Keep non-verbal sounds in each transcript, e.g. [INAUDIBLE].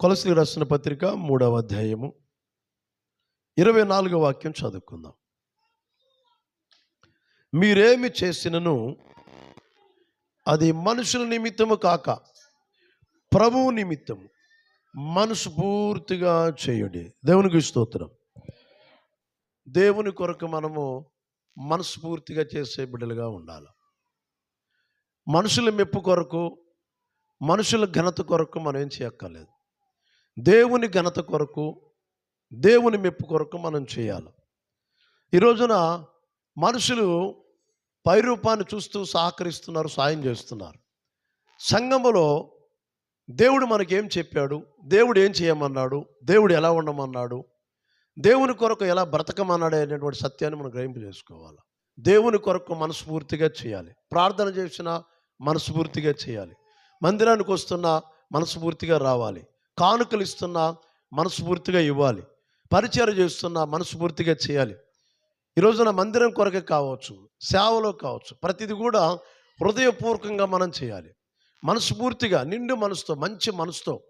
కొలసిలు రాసిన పత్రిక మూడవ అధ్యాయము ఇరవై నాలుగో వాక్యం చదువుకుందాం. మీరేమి చేసినను? అది మనుషుల నిమిత్తము కాక ప్రభువు నిమిత్తము. మనసు పూర్తిగా చేయుడి. దేవునికి స్తోత్రం. దేవుని కొరకు మనము మనస్ఫూర్తిగా చేసే బిడ్డలుగా ఉండాలి. మనుషుల మెప్పు కొరకు మనుషుల ఘనత కొరకు మనం ఏం చేయక్కర్లేదు. దేవుని ఘనత కొరకు దేవుని మెప్పు కొరకు మనం చేయాలి. ఈ రోజున మనుషులు పైరూపాన్ని చూస్తూ సహకరిస్తున్నారు సాయం చేస్తున్నారు. సంఘములో దేవుడు మనకేం చెప్పాడు? దేవుడు ఏం చేయమన్నాడు? దేవుడు ఎలా ఉండమన్నాడు? దేవుని కొరకు ఎలా బ్రతకమన్నాడు అనేటువంటి సత్యాన్ని మనం గ్రహింపు చేసుకోవాలి. దేవుని కొరకు మనస్ఫూర్తిగా చేయాలి. ప్రార్థన చేసిన మనస్ఫూర్తిగా చేయాలి. మందిరానికి వస్తున్న మనస్ఫూర్తిగా రావాలి. కానుకలు ఇస్తున్నా మనస్ఫూర్తిగా ఇవ్వాలి. పరిచయం చేస్తున్నా మనస్ఫూర్తిగా చేయాలి. ఈ రోజున మందిరం కొరకే కావచ్చు సేవలో కావచ్చు ప్రతిది కూడా హృదయపూర్వకంగా మనం చేయాలి. మనస్ఫూర్తిగా నిండు మనసుతో మంచి మనసుతో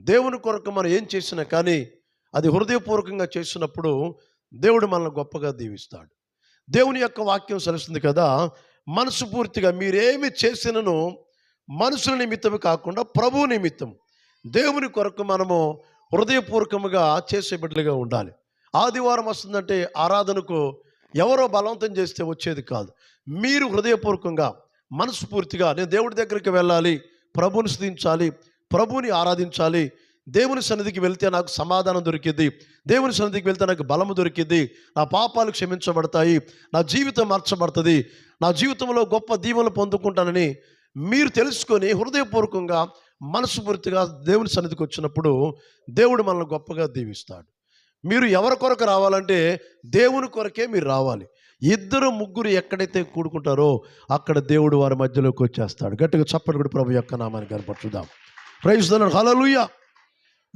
దేవుని కొరకు మనం ఏం చేసినా కానీ అది హృదయపూర్వకంగా చేసినప్పుడు దేవుడు మనల్ని గొప్పగా దీవిస్తాడు. దేవుని యొక్క వాక్యం సలుస్తుంది కదా మనసు పూర్తిగా మీరేమి చేసినను మనుషుల నిమిత్తం కాకుండా ప్రభు నిమిత్తం దేవుని కొరకు మనము హృదయపూర్వకముగా చేసే బిడ్డలుగా ఉండాలి. ఆదివారం వస్తుందంటే ఆరాధనకు ఎవరో బలవంతం చేస్తే వచ్చేది కాదు. మీరు హృదయపూర్వకంగా మనస్ఫూర్తిగా నేను దేవుడి దగ్గరికి వెళ్ళాలి ప్రభుని స్థించాలి ప్రభుని ఆరాధించాలి దేవుని సన్నిధికి వెళ్తే నాకు సమాధానం దొరికింది దేవుని సన్నిధికి వెళ్తే నాకు బలము దొరికింది నా పాపాలు క్షమించబడతాయి నా జీవితం మార్చబడుతుంది నా జీవితంలో గొప్ప దీవెనలు పొందుకుంటానని మీరు తెలుసుకొని హృదయపూర్వకంగా మనస్ఫూర్తిగా దేవుని సన్నిధికి వచ్చినప్పుడు దేవుడు మనల్ని గొప్పగా దీవిస్తాడు. మీరు ఎవరి కొరకు రావాలంటే దేవుని కొరకే మీరు రావాలి. ఇద్దరు ముగ్గురు ఎక్కడైతే కూడుకుంటారో అక్కడ దేవుడు వారి మధ్యలోకి వచ్చేస్తాడు. గట్టిగా చప్పటి కూడా ప్రభు యొక్క నామాన్ని కనపరుచుదాం ప్రైజ్ హలలుయ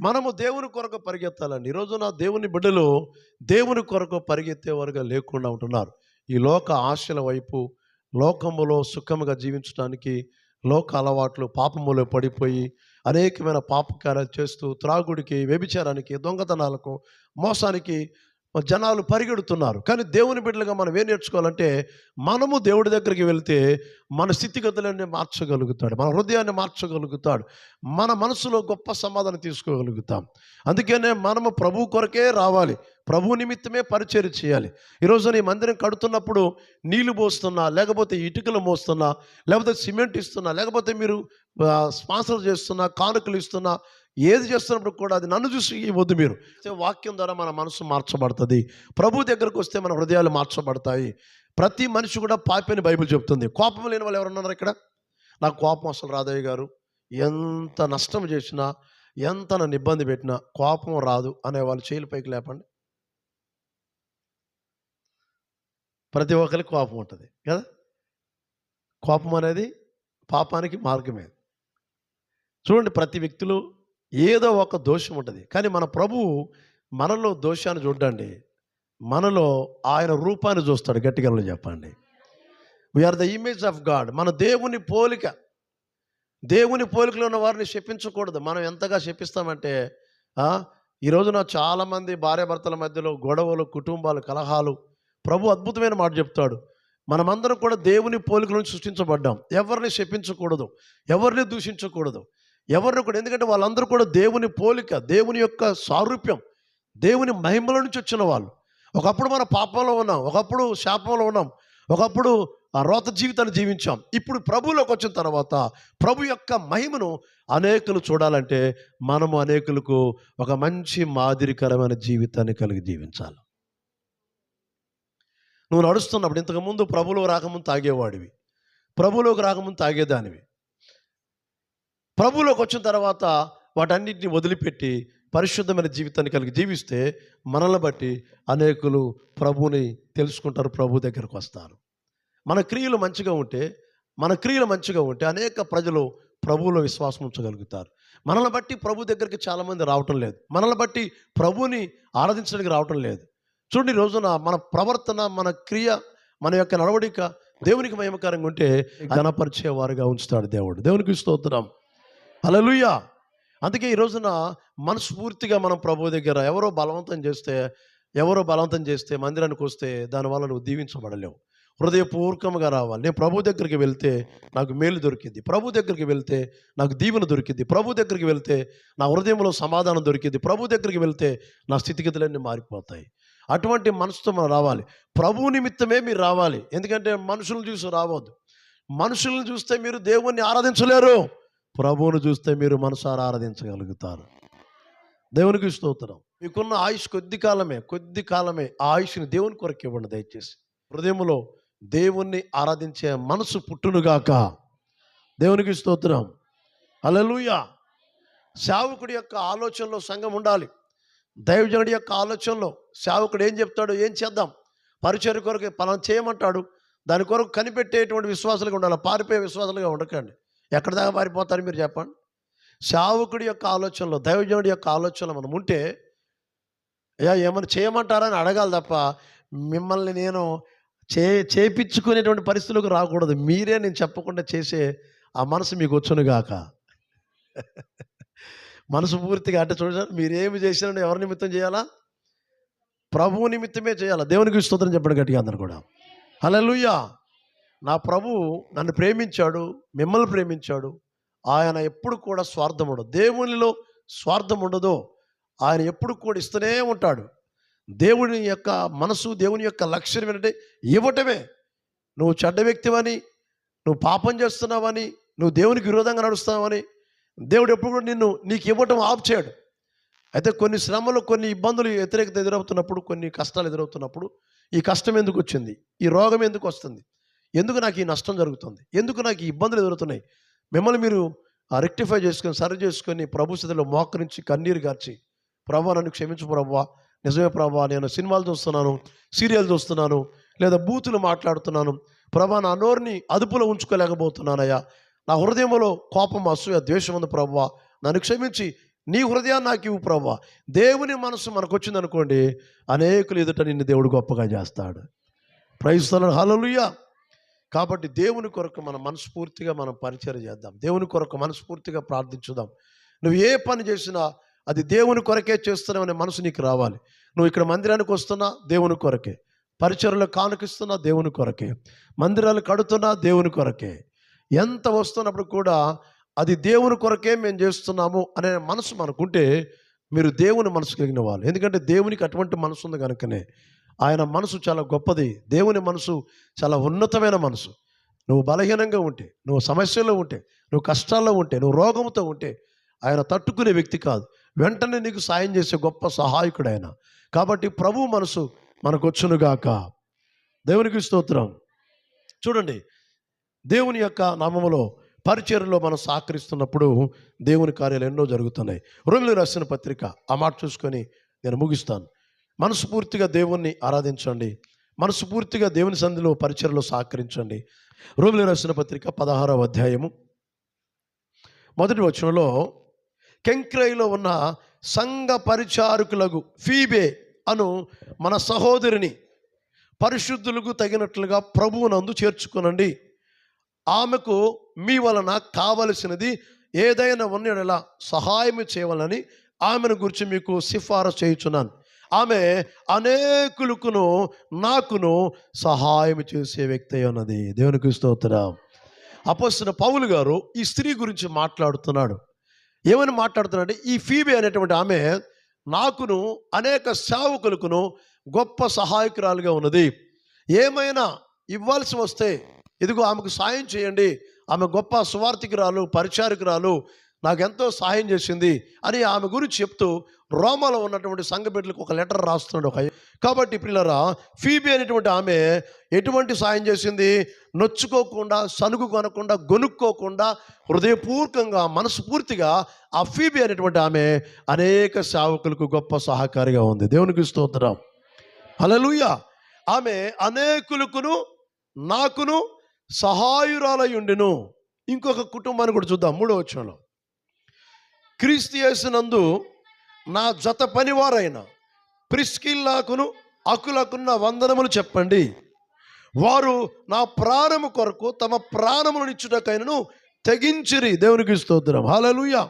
మనము దేవుని కొరకు పరిగెత్తాలండి. ఈరోజు నా దేవుని బిడ్డలు దేవుని కొరకు పరిగెత్తేవారుగా లేకుండా ఉంటున్నారు. ఈ లోక ఆశల వైపు లోకములో సుఖముగా జీవించడానికి లోక అలవాట్లు పాపములో పడిపోయి అనేకమైన పాపకార్యాలు చేస్తూ త్రాగుడికి వ్యభిచారానికి దొంగతనాలకు మోసానికి జనాలు పరిగెడుతున్నారు. కానీ దేవుని బిడ్డలుగా మనం ఏం నేర్చుకోవాలంటే మనము దేవుడి దగ్గరికి వెళ్తే మన స్థితిగతులన్నీ మార్చగలుగుతాడు. మన హృదయాన్ని మార్చగలుగుతాడు. మన మనసులో గొప్ప సమాధానం తీసుకోగలుగుతాం. అందుకనే మనము ప్రభు కొరకే రావాలి. ప్రభు నిమిత్తమే పరిచయం చేయాలి. ఈరోజు నీ మందిరం కడుతున్నప్పుడు నీళ్ళు పోస్తున్నా లేకపోతే ఇటుకలు మోస్తున్నా లేకపోతే సిమెంట్ ఇస్తున్నా లేకపోతే మీరు స్పాన్సర్ చేస్తున్నా కానుకలు ఇస్తున్నా ఏది చేస్తున్నప్పుడు కూడా అది నన్ను చూసి ఇవ్వద్దు మీరు. వాక్యం ద్వారా మన మనసు మార్చబడుతుంది. ప్రభు దగ్గరకు వస్తే మన హృదయాలు మార్చబడతాయి. ప్రతి మనిషి కూడా పాపని బైబిల్ చెప్తుంది. కోపం లేని వాళ్ళు ఎవరున్నారు ఇక్కడ? నాకు కోపం అసలు రాదయ్య గారు. ఎంత నష్టం చేసినా ఎంత నన్ను ఇబ్బంది పెట్టినా కోపం రాదు అనే వాళ్ళు చేతులు పైకి లేపండి. ప్రతి ఒక్కరికి కోపం ఉంటుంది. కదా? కోపం అనేది పాపానికి మార్గమే. చూడండి ప్రతి వ్యక్తులు ఏదో ఒక దోషం ఉంటుంది. కానీ మన ప్రభువు మనలో దోషాన్ని చూడండి. మనలో ఆయన రూపాన్ని చూస్తాడు. గట్టిగా చెప్పండి. We are the image of God మన దేవుని పోలిక. దేవుని పోలికలో ఉన్న వారిని శపించకూడదు. మనం ఎంతగా శపిస్తామంటే ఈరోజున ఈ రోజున చాలామంది భార్యాభర్తల మధ్యలో గొడవలు కుటుంబాలు కలహాలు. ప్రభు అద్భుతమైన మాట చెప్తాడు. మనమందరం కూడా దేవుని పోలిక నుంచి సృష్టించబడ్డాం. ఎవరిని శపించకూడదు. ఎవరిని దూషించకూడదు. ఎవరిని కూడా ఎందుకంటే వాళ్ళందరూ కూడా దేవుని పోలిక దేవుని యొక్క సారూప్యం దేవుని మహిమల నుంచి వచ్చిన వాళ్ళు. ఒకప్పుడు మన పాపంలో ఉన్నాం ఒకప్పుడు శాపంలో ఉన్నాం ఒకప్పుడు ఆ రోత జీవితాన్ని జీవించాం. ఇప్పుడు ప్రభువులోకి వచ్చిన తర్వాత ప్రభు యొక్క మహిమను అనేకులు చూడాలంటే మనము అనేకులకు ఒక మంచి మాదిరికరమైన జీవితాన్ని కలిగి జీవించాలి. నువ్వు నడుస్తున్నప్పుడు ఇంతకుముందు ప్రభులో రాకముందు తాగేవాడివి. ప్రభులోకి రాకముందు తాగేదానివి. ప్రభులోకి వచ్చిన తర్వాత వాటన్నిటిని వదిలిపెట్టి పరిశుద్ధమైన జీవితాన్ని కలిగి జీవిస్తే మనల్ని బట్టి అనేకులు ప్రభుని తెలుసుకుంటారు ప్రభు దగ్గరకు వస్తారు. మన క్రియలు మంచిగా ఉంటే మన క్రియలు మంచిగా ఉంటే అనేక ప్రజలు ప్రభువులో విశ్వాసం ఉంచగలుగుతారు. మనల్ని బట్టి ప్రభు దగ్గరికి చాలామంది రావటం లేదు. మనల్ని బట్టి ప్రభుని ఆరాధించడానికి రావటం లేదు. చూడండి రోజున మన ప్రవర్తన మన క్రియ మన యొక్క నడవడిక దేవునికి మహిమకరంగా ఉంటే ఘనపరిచే వారుగా ఉంచుతాడు దేవుడు. దేవునికి స్తోత్రం. హల్లెలూయా. అందుకే ఈ రోజున మనస్ఫూర్తిగా మనం ప్రభు దగ్గర ఎవరో బలవంతం చేస్తే ఎవరో బలవంతం చేస్తే మందిరానికి వస్తే దానివల్ల నువ్వు దీవించబడలేవు. హృదయపూర్వకంగా రావాలి. నేను ప్రభు దగ్గరికి వెళ్తే నాకు మేలు దొరికింది. ప్రభు దగ్గరికి వెళ్తే నాకు దీవెన దొరికింది. ప్రభు దగ్గరికి వెళ్తే నా హృదయంలో సమాధానం దొరికింది. ప్రభు దగ్గరికి వెళ్తే నా స్థితిగతులన్నీ మారిపోతాయి. అటువంటి మనసుతో మనం రావాలి. ప్రభు నిమిత్తమే మీరు రావాలి. ఎందుకంటే మనుషులను చూసి రావద్దు. మనుషులను చూస్తే మీరు దేవుణ్ణి ఆరాధించలేరు. ప్రభువును చూస్తే మీరు మనసారా ఆరాధించగలుగుతారు. దేవునికి స్తోత్రం. మీకున్న ఆయుష్ కొద్ది కాలమే కొద్ది కాలమే ఆ ఆయుష్ని దేవుని కొరకు ఇవ్వండి దయచేసి. హృదయంలో దేవుణ్ణి ఆరాధించే మనసు పుట్టునుగాక. దేవునికి స్తోత్రం. అలలుయ సేవకుడి యొక్క ఆలోచనలో సంఘం ఉండాలి. దైవజనుడి యొక్క ఆలోచనలో సేవకుడు ఏం చెప్తాడు ఏం చేద్దాం? పరిచయ కొరకు పలానా చేయమంటాడు. దాని కొరకు కనిపెట్టేటువంటి విశ్వాసాలుగా ఉండాలి. పారిపోయే విశ్వాసాలుగా ఉండకండి. ఎక్కడ దాకా మారిపోతారు మీరు చెప్పండి? శావకుడి యొక్క ఆలోచనలో దైవజనుడి యొక్క ఆలోచనలో మనం ఉంటే అయ్యా ఏమైనా చేయమంటారని అడగాలి తప్ప మిమ్మల్ని నేను చే చేపించుకునేటువంటి పరిస్థితులకు రాకూడదు. మీరే నేను చెప్పకుండా చేసే ఆ మనసు మీకు వచ్చునుగాక [LAUGHS] మనసు పూర్తిగా అంటే చూడండి మీరేమి చేసినా ఎవరి నిమిత్తం చేయాలా? ప్రభువు నిమిత్తమే చేయాలా? దేవునికి స్తోత్రం చెప్పడం గట్టిగా అందరు కూడా. హల్లెలూయా! నా ప్రభు నన్ను ప్రేమించాడు మిమ్మల్ని ప్రేమించాడు. ఆయన ఎప్పుడు కూడా స్వార్థం ఉండదు. దేవునిలో స్వార్థం ఉండదు. ఆయన ఎప్పుడు కూడా ఇస్తూనే ఉంటాడు. దేవుని యొక్క మనసు దేవుని యొక్క లక్ష్యం ఏంటంటే ఇవ్వటమే. నువ్వు చెడ్డ వ్యక్తివని నువ్వు పాపం చేస్తున్నావని నువ్వు దేవునికి విరోధంగా నడుస్తున్నావని దేవుడు ఎప్పుడు కూడా నిన్ను నీకు ఇవ్వటం ఆఫ్ చేయడు. అయితే కొన్ని శ్రమలు కొన్ని ఇబ్బందులు వ్యతిరేకత ఎదురవుతున్నప్పుడు కొన్ని కష్టాలు ఎదురవుతున్నప్పుడు ఈ కష్టం ఎందుకు వచ్చింది? ఈ రోగం ఎందుకు వస్తుంది? ఎందుకు నాకు ఈ నష్టం జరుగుతుంది? ఎందుకు నాకు ఈ ఇబ్బందులు ఎదురుతున్నాయి మిమ్మల్ని మీరు రెక్టిఫై చేసుకొని సరి చేసుకొని ప్రభు స్థితిలో మోకరించి కన్నీరు గార్చి ప్రభా నన్ను క్షమించు ప్రభా నిజమే ప్రభా నేను సినిమాలు చూస్తున్నాను సీరియల్ చూస్తున్నాను లేదా బూతులు మాట్లాడుతున్నాను ప్రభా నా నోరుని అదుపులో ఉంచుకోలేకపోతున్నానయ్యా. నా హృదయంలో కోపం అసూయ ద్వేషం ఉంది ప్రభా. నన్ను క్షమించి నీ హృదయాన్ని నాకు ఇవ్వు ప్రభా. దేవుని మనసు మనకు వచ్చిందనుకోండి అనేకులు ఎదుట నిన్ను దేవుడు గొప్పగా చేస్తాడు. ప్రైస్తలను హలలుయ్యా కాబట్టి దేవుని కొరకు మనం మనస్ఫూర్తిగా మనం పరిచయం చేద్దాం. దేవుని కొరకు మనస్ఫూర్తిగా ప్రార్థించుదాం. నువ్వు ఏ పని చేసినా అది దేవుని కొరకే చేస్తున్నావనే మనసు నీకు రావాలి. నువ్వు ఇక్కడ మందిరానికి వస్తున్నా దేవుని కొరకే. పరిచయలు కానుకిస్తున్నా దేవుని కొరకే. మందిరాలు కడుతున్నా దేవుని కొరకే. ఎంత వస్తున్నప్పుడు కూడా అది దేవుని కొరకే మేము చేస్తున్నాము అనే మనసు మనకుంటే మీరు దేవుని మనసు కలిగిన వాళ్ళు. ఎందుకంటే దేవునికి అటువంటి మనసు ఉంది కనుకనే. ఆయన మనసు చాలా గొప్పది. దేవుని మనసు చాలా ఉన్నతమైన మనసు. నువ్వు బలహీనంగా ఉంటే నువ్వు సమస్యల్లో ఉంటే నువ్వు కష్టాల్లో ఉంటే నువ్వు రోగంతో ఉంటే ఆయన తట్టుకునే వ్యక్తి కాదు. వెంటనే నీకు సాయం చేసే గొప్ప సహాయకుడు ఆయన. కాబట్టి ప్రభు మనసు మనకు వచ్చునుగాక దేవునికి స్తోత్రం. చూడండి దేవుని యొక్క నామములో పరిచర్లో మనం సహకరిస్తున్నప్పుడు దేవుని కార్యాలు ఎన్నో జరుగుతున్నాయి. రోమిలు రాసిన పత్రిక ఆ మాట చూసుకొని నేను ముగిస్తాను. మనస్ఫూర్తిగా దేవుణ్ణి ఆరాధించండి. మనస్ఫూర్తిగా దేవుని సంధిలో పరిచయలో సహకరించండి. రోమిలు రాసిన పత్రిక పదహారవ అధ్యాయము మొదటి వచనంలో కెంక్రైలో ఉన్న సంఘ పరిచారకులకు ఫీబే అను మన సహోదరిని పరిశుద్ధులకు తగినట్లుగా ప్రభువునందు చేర్చుకునండి. ఆమెకు మీ వలన కావలసినది ఏదైనా ఉన్నలా సహాయం చేయవాలని ఆమెను గురించి మీకు సిఫారసు చేయుచున్నాను. ఆమె అనేకులకును నాకును సహాయం చేసే వ్యక్తి ఉన్నది. దేవునికి స్తోత్రం. అపోస్తున్న పౌలు గారు ఈ స్త్రీ గురించి మాట్లాడుతున్నాడు. ఏమని మాట్లాడుతున్నాడంటే ఈ ఫీబే అనేటువంటి ఆమె నాకును అనేక సేవకులకును గొప్ప సహాయకురాలుగా ఉన్నది. ఏమైనా ఇవ్వాల్సి వస్తే ఇదిగో ఆమెకు సాయం చేయండి. ఆమె గొప్ప సువార్థికురాలు పరిచారకురాలు నాకెంతో సహాయం చేసింది అని ఆమె గురించి చెప్తూ రోమాలో ఉన్నటువంటి సంఘబిడ్డలకు ఒక లెటర్ రాస్తున్నాడు ఒక కాబట్టి పిల్లరా ఫీబీ అనేటువంటి ఆమె ఎటువంటి సాయం చేసింది? నొచ్చుకోకుండా సనుగు కొనకుండా గొనుక్కోకుండా హృదయపూర్వకంగా మనస్ఫూర్తిగా ఆ ఫీబీ అనేటువంటి ఆమె అనేక సేవకులకు గొప్ప సహకారిగా ఉంది. దేవునికి స్తోత్రం. హల్లెలూయా. ఆమె అనేకులకును నాకును సహాయురాలయుండెను ఇంకొక కుటుంబాన్ని కూడా చూద్దాం. మూడో వచ్చంలో క్రీస్తు యేసునందు నా జత పనివారైన ప్రిస్కిల్లాకును అకులకున్న వందనములు చెప్పండి. వారు నా ప్రాణము కొరకు తమ ప్రాణములను ఇచ్చుటకైనను తెగించిరి. దేవునికి స్తోత్రం. హల్లెలూయా.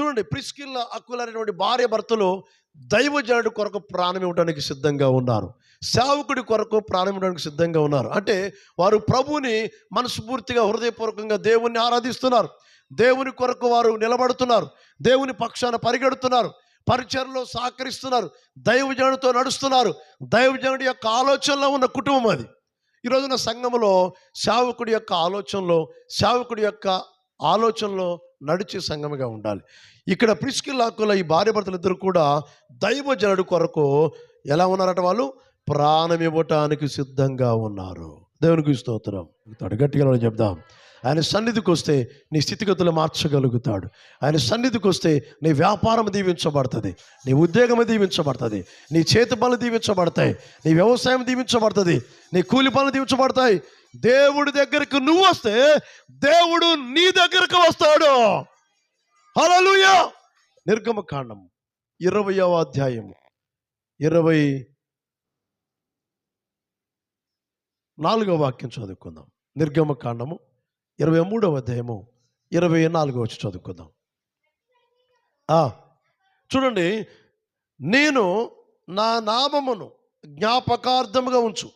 చూడండి ప్రిస్కిల్ల అక్కుల అనేటువంటి భార్య భర్తలు దైవజనుడి కొరకు ప్రాణం ఇవ్వడానికి సిద్ధంగా ఉన్నారు. సేవకుడి కొరకు ప్రాణం ఇవ్వడానికి సిద్ధంగా ఉన్నారు. అంటే వారు ప్రభువుని మనస్ఫూర్తిగా హృదయపూర్వకంగా దేవుణ్ణి ఆరాధిస్తున్నారు. దేవుని కొరకు వారు నిలబడుతున్నారు. దేవుని పక్షాన పరిగెడుతున్నారు. పరిచయలో సహకరిస్తున్నారు. దైవజనుడితో నడుస్తున్నారు. దైవజనుడి యొక్క ఆలోచనలో ఉన్న కుటుంబం అది. ఈ రోజున సంఘములో సేవకుడి యొక్క ఆలోచనలో సేవకుడి యొక్క ఆలోచనలో నడిచే సంఘముగా ఉండాలి. ఇక్కడ ప్రిస్కిల్లాకుల ఈ భార్య భర్తలు ఇద్దరు కూడా దైవజనుడి కొరకు ఎలా ఉన్నారట వాళ్ళు? ప్రాణం ఇవ్వటానికి సిద్ధంగా ఉన్నారు. దేవునికి స్తోత్రం. గట్టిగా మనం చెప్దాం. ఆయన సన్నిధికి వస్తే నీ స్థితిగతులు మార్చగలుగుతాడు. ఆయన సన్నిధికి వస్తే నీ వ్యాపారం దీవించబడుతుంది. నీ ఉద్యోగం దీవించబడుతుంది. నీ చేతి పనులు దీవించబడతాయి. నీ వ్యవసాయం దీవించబడుతుంది. నీ కూలి పనులు దీవించబడతాయి. దేవుడి దగ్గరికి నువ్వు వస్తే దేవుడు నీ దగ్గరకు వస్తాడు. హలో నిర్గమకాండం ఇరవయవ అధ్యాయము. ఇరవై నాలుగవ వాక్యం చదువుకుందాం. నిర్గమకాండము ఇరవై మూడవ అధ్యాయము. ఇరవై నాలుగవ వచ్చి చదువుకుందాం. చూడండి. నేను నా నామమును జ్ఞాపకార్థముగా ఉంచు.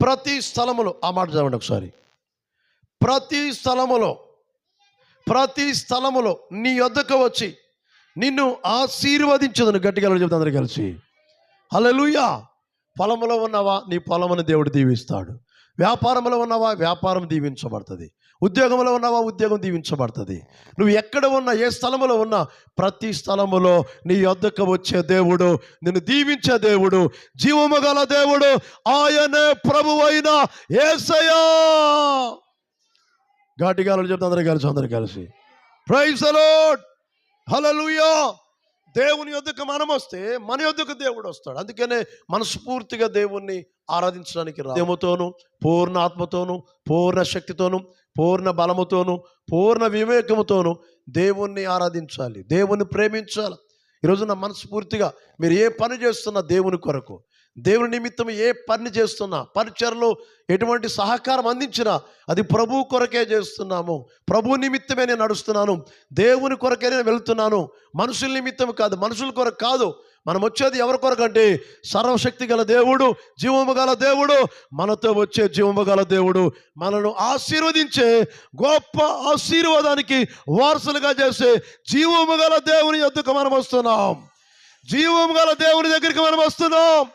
ప్రతి స్థలములో ఆ మాట చదవండి ఒకసారి. ప్రతి స్థలములో ప్రతి స్థలములో నీ యొద్దకు వచ్చి నిన్ను ఆశీర్వదించదును గట్టిగా చెప్తా అందరూ కలిసి. హలలుయా పొలంలో ఉన్నవా? నీ పొలమును దేవుడు దీవిస్తాడు. వ్యాపారంలో ఉన్నవా? వ్యాపారం దీవించబడుతుంది. ఉద్యోగంలో ఉన్నవా? ఉద్యోగం దీవించబడుతుంది. నువ్వు ఎక్కడ ఉన్నా ఏ స్థలములో ఉన్నా ప్రతి స్థలములో నీ యొద్దకు వచ్చే దేవుడు నిన్ను దీవించే దేవుడు జీవము గల దేవుడు ఆయనే ప్రభు అయిన ఏసయా ఘాటిగాలు చెప్తే అందరూ కలిసి అందరూ కలిసి. ప్రైజ్ అలాడ్ హలలుయో దేవుని యొద్దకు మనం వస్తే మన యొద్దకు దేవుడు వస్తాడు. అందుకనే మనస్ఫూర్తిగా దేవుణ్ణి ఆరాధించడానికి రా దేవుతోను పూర్ణ ఆత్మతోను పూర్ణ శక్తితోను పూర్ణ బలముతోను పూర్ణ వివేకముతోను దేవుణ్ణి ఆరాధించాలి. దేవుణ్ణి ప్రేమించాలి. ఈరోజు నా మనస్ఫూర్తిగా మీరు ఏ పని చేస్తున్నా దేవుని కొరకు దేవుని నిమిత్తం ఏ పని చేస్తున్నా పరిచయలో ఎటువంటి సహకారం అందించినా అది ప్రభు కొరకే చేస్తున్నాము. ప్రభు నిమిత్తమే నేను నడుస్తున్నాను. దేవుని కొరకే నేను వెళ్తున్నాను. మనుషుల నిమిత్తం కాదు మనుషుల కొరకు కాదు. మనం వచ్చేది ఎవరి కొరకు అంటే సర్వశక్తి గల దేవుడు జీవము గల దేవుడు మనతో వచ్చే జీవము గల దేవుడు మనను ఆశీర్వదించే గొప్ప ఆశీర్వాదానికి వారసులుగా చేసే జీవము గల దేవుని యొద్దకు మనం వస్తున్నాం. జీవము గల దేవుని దగ్గరికి మనం వస్తున్నాం.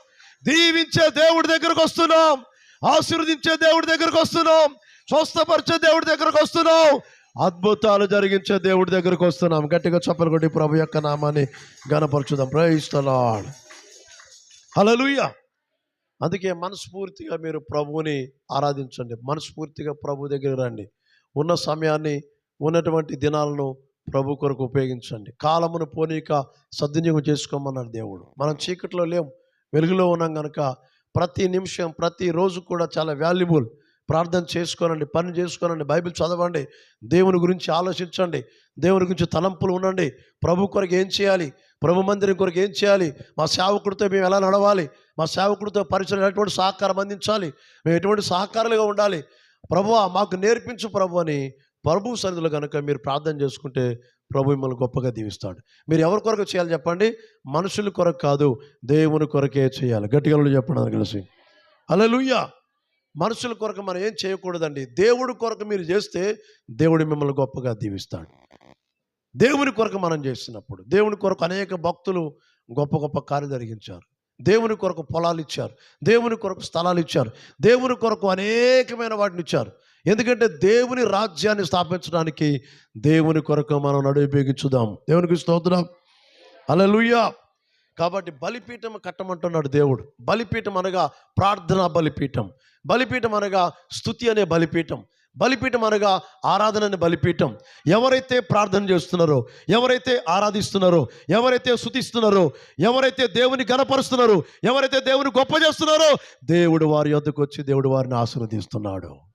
దీవించే దేవుడి దగ్గరకు వస్తున్నాం. ఆశీర్వదించే దేవుడి దగ్గరకు వస్తున్నాం. స్వస్థపరిచే దేవుడి దగ్గరకు వస్తున్నాం. అద్భుతాలు జరిగించే దేవుడి దగ్గరకు వస్తున్నాం. గట్టిగా చప్పలు కొట్టి ప్రభు యొక్క నామాన్ని గణపరచుదాం ప్రయిస్తలాడ్ హలలుయ అందుకే మనస్ఫూర్తిగా మీరు ప్రభువుని ఆరాధించండి. మనస్ఫూర్తిగా ప్రభు దగ్గర రండి. ఉన్న సమయాన్ని ఉన్నటువంటి దినాలను ప్రభు కొరకు ఉపయోగించండి. కాలమును పోనీక సద్వినియోగం చేసుకోమన్నాడు దేవుడు. మనం చీకట్లో లేం. వెలుగులో ఉన్నాం కనుక ప్రతి నిమిషం ప్రతి రోజు కూడా చాలా వాల్యుబుల్ ప్రార్థన చేసుకోనండి పని చేసుకోనండి బైబిల్ చదవండి దేవుని గురించి ఆలోచించండి దేవుని గురించి తలంపులు ఉండండి. ప్రభు కొరకు ఏం చేయాలి? ప్రభు మందిరం కొరకు ఏం చేయాలి? మా సేవకుడితో మేము ఎలా నడవాలి? మా సేవకుడితో పరిచయం ఎటువంటి సహకారం అందించాలి? మేము ఎటువంటి సహకారాలుగా ఉండాలి? ప్రభు మాకు నేర్పించు ప్రభు అని ప్రభు సన్నిధిలో కనుక మీరు ప్రార్థన చేసుకుంటే ప్రభు మిమ్మల్ని గొప్పగా దీవిస్తాడు. మీరు ఎవరి కొరకు చేయాలి చెప్పండి? మనుషుల కొరకు కాదు దేవుని కొరకే చేయాలి. గట్టిగా చెప్పండి అని కలిసి. హల్లెలూయా! మనుషుల కొరకు మనం ఏం చేయకూడదండి? దేవుడి కొరకు మీరు చేస్తే దేవుడు మిమ్మల్ని గొప్పగా దీవిస్తాడు. దేవుని కొరకు మనం చేస్తున్నప్పుడు దేవుని కొరకు అనేక భక్తులు గొప్ప గొప్ప కార్యం జరిగించారు. దేవుని కొరకు పొలాలు ఇచ్చారు. దేవుని కొరకు స్థలాలు ఇచ్చారు. దేవుని కొరకు అనేకమైన వాటిని ఇచ్చారు. ఎందుకంటే దేవుని రాజ్యాన్ని స్థాపించడానికి దేవుని కొరకు మనం నడుపయోగించుదాం దేవునికి స్తోత్రం. హల్లెలూయా. కాబట్టి బలిపీఠం కట్టమంటున్నాడు దేవుడు. బలిపీఠం అనగా ప్రార్థనా బలిపీఠం. బలిపీఠం అనగా స్థుతి అనే బలిపీఠం. బలిపీఠం అనగా ఆరాధన అనే బలిపీఠం. ఎవరైతే ప్రార్థన చేస్తున్నారో ఎవరైతే ఆరాధిస్తున్నారో ఎవరైతే స్థుతిస్తున్నారో ఎవరైతే దేవుని గణపరుస్తున్నారో ఎవరైతే దేవుని గొప్ప చేస్తున్నారో దేవుడు వారి యొద్దకు వచ్చి దేవుడు వారిని ఆశీర్వదిస్తున్నాడు.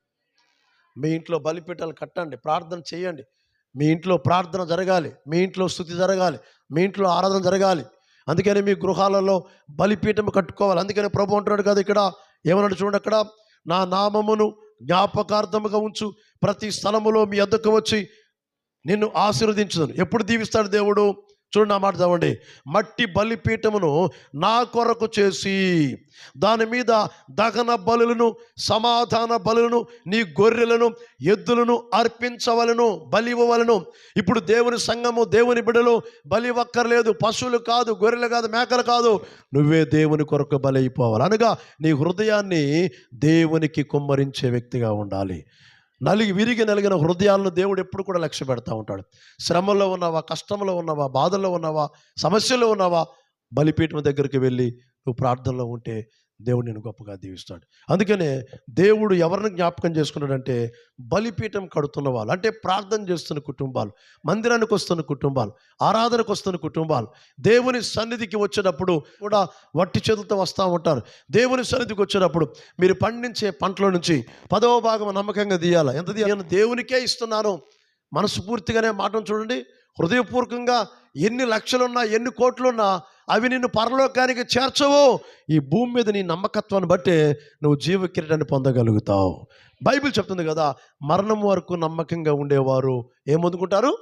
మీ ఇంట్లో బలిపీఠాలు కట్టండి ప్రార్థన చేయండి. మీ ఇంట్లో ప్రార్థన జరగాలి మీ ఇంట్లో స్థుతి జరగాలి మీ ఇంట్లో ఆరాధన జరగాలి. అందుకని మీ గృహాలలో బలిపీఠం కట్టుకోవాలి. అందుకని ప్రభు అంటున్నాడు కదా ఇక్కడ ఏమన్నాడు చూడండి అక్కడ నా నామమును జ్ఞాపకార్థముగా ఉంచు ప్రతి స్థలములో మీ అద్దకు వచ్చి నిన్ను ఆశీర్వదించును ఎప్పుడు దీవిస్తాడు దేవుడు? చూడండి నా మాట చదవండి మట్టి బలిపీఠమును నా కొరకు చేసి దాని మీద దహన బలులను సమాధాన బలులను నీ గొర్రెలను ఎద్దులను అర్పించవలను బలి ఇవ్వవలను. ఇప్పుడు దేవుని సంఘము దేవుని బిడలు బలి ఒక్కర్లేదు పశువులు కాదు గొర్రెలు కాదు మేకలు కాదు నువ్వే దేవుని కొరకు బలి అయిపోవాలి. అనగా నీ హృదయాన్ని దేవునికి కుమ్మరించే వ్యక్తిగా ఉండాలి. నలిగి విరిగి నలిగిన హృదయాలను దేవుడు ఎప్పుడు కూడా లక్ష్య పెడతా ఉంటాడు. శ్రమలో ఉన్నావా కష్టంలో ఉన్నావా బాధల్లో ఉన్నావా సమస్యలో ఉన్నావా బలిపీఠం దగ్గరికి వెళ్ళి నువ్వు ప్రార్థనలో ఉంటే దేవుడు నేను గొప్పగా దీవిస్తాడు. అందుకనే దేవుడు ఎవరిని జ్ఞాపకం చేసుకున్నాడంటే బలిపీఠం కడుతున్న వాళ్ళు అంటే ప్రార్థన చేస్తున్న కుటుంబాలు మందిరానికి వస్తున్న కుటుంబాలు ఆరాధనకు వస్తున్న కుటుంబాలు దేవుని సన్నిధికి వచ్చేటప్పుడు కూడా వట్టి చేతులతో వస్తూ ఉంటారు. దేవుని సన్నిధికి వచ్చేటప్పుడు మీరు పండించే పంటల నుంచి పదవ భాగం నమ్మకంగా తీయాలి? ఎంత తీయాలి? నేను దేవునికే ఇస్తున్నాను. మనస్ఫూర్తిగానే మాటను చూడండి. హృదయపూర్వకంగా ఎన్ని లక్షలున్నా ఎన్ని కోట్లున్నా అవి నిన్ను పరలోకానికి చేర్చవు. ఈ భూమి మీద నీ నమ్మకత్వాన్ని బట్టే నువ్వు జీవ కిరీటాన్ని పొందగలుగుతావు. బైబిల్ చెప్తుంది కదా మరణం వరకు నమ్మకంగా ఉండేవారు ఏమొందుకుంటారు?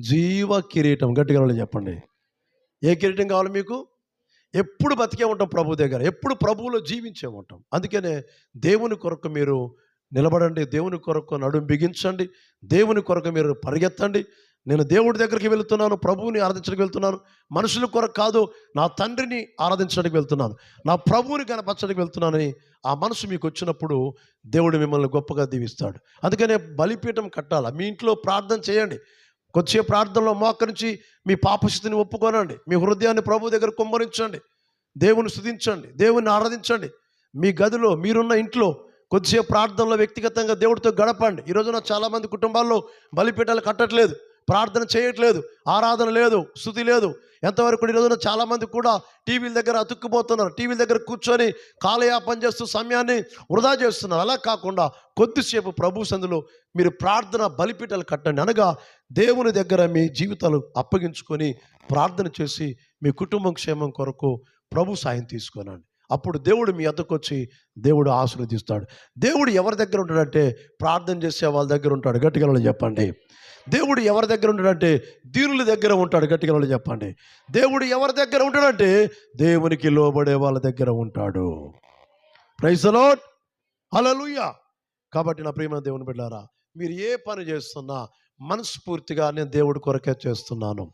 జీవ కిరీటం. గట్టిగా చెప్పండి. ఏ కిరీటం కావాలి మీకు? ఎప్పుడు బతికే ఉంటాం ప్రభు దగ్గర. ఎప్పుడు ప్రభువులో జీవించే ఉంటాం. అందుకనే దేవుని కొరకు మీరు నిలబడండి. దేవుని కొరకు నడుం బిగించండి. దేవుని కొరకు మీరు పరిగెత్తండి. నేను దేవుడి దగ్గరికి వెళ్తున్నాను ప్రభువుని ఆరాధించడానికి వెళ్తున్నాను మనుషుల కొరకు కాదు నా తండ్రిని ఆరాధించడానికి వెళ్తున్నాను నా ప్రభువుని కనపరచడానికి వెళ్తున్నానని ఆ మనసు మీకు వచ్చినప్పుడు దేవుడు మిమ్మల్ని గొప్పగా దీవిస్తాడు. అందుకనే బలిపీఠం కట్టాలి? మీ ఇంట్లో ప్రార్థన చేయండి. వచ్చే ప్రార్థనలో మోకరించి మీ పాపస్థితిని ఒప్పుకోనండి. మీ హృదయాన్ని ప్రభు దగ్గర కుమ్మరించండి. దేవుని స్థుతించండి. దేవుని ఆరాధించండి. మీ గదిలో మీరున్న ఇంట్లో కొద్దిసేపు ప్రార్థనలో వ్యక్తిగతంగా దేవుడితో గడపండి. ఈరోజున చాలామంది కుటుంబాల్లో బలిపీఠాలు కట్టట్లేదు. ప్రార్థన చేయట్లేదు ఆరాధన లేదు స్థుతి లేదు. ఎంతవరకు ఈ రోజున చాలామంది కూడా టీవీల దగ్గర అతుక్కుపోతున్నారు టీవీల దగ్గర కూర్చొని కాలయాపన చేస్తూ సమయాన్ని వృధా చేస్తున్నారు. అలా కాకుండా కొద్దిసేపు ప్రభు సందులో మీరు ప్రార్థన బలిపీటలు కట్టండి. అనగా దేవుని దగ్గర మీ జీవితాలు అప్పగించుకొని ప్రార్థన చేసి మీ కుటుంబం క్షేమం కొరకు ప్రభు సాయం తీసుకోనండి. అప్పుడు దేవుడు మీ అద్దకు వచ్చి దేవుడు ఆశీర్వదిస్తాడు. దేవుడు ఎవరి దగ్గర ఉంటాడంటే ప్రార్థన చేసే వాళ్ళ దగ్గర ఉంటాడు. గట్టిగా చెప్పండి. దేవుడు ఎవరి దగ్గర ఉంటాడంటే దీనుల దగ్గర ఉంటాడు. గట్టిగా చెప్పండి. దేవుడు ఎవరి దగ్గర ఉంటాడంటే దేవునికి లోబడే వాళ్ళ దగ్గర ఉంటాడు. ప్రైసలోట్ హల్లెలూయా కాబట్టి నా ప్రియమైన దేవుని బిడ్డారా మీరు ఏ పని చేస్తున్నా మనస్ఫూర్తిగా నేను దేవుడి కొరకే చేస్తున్నాను.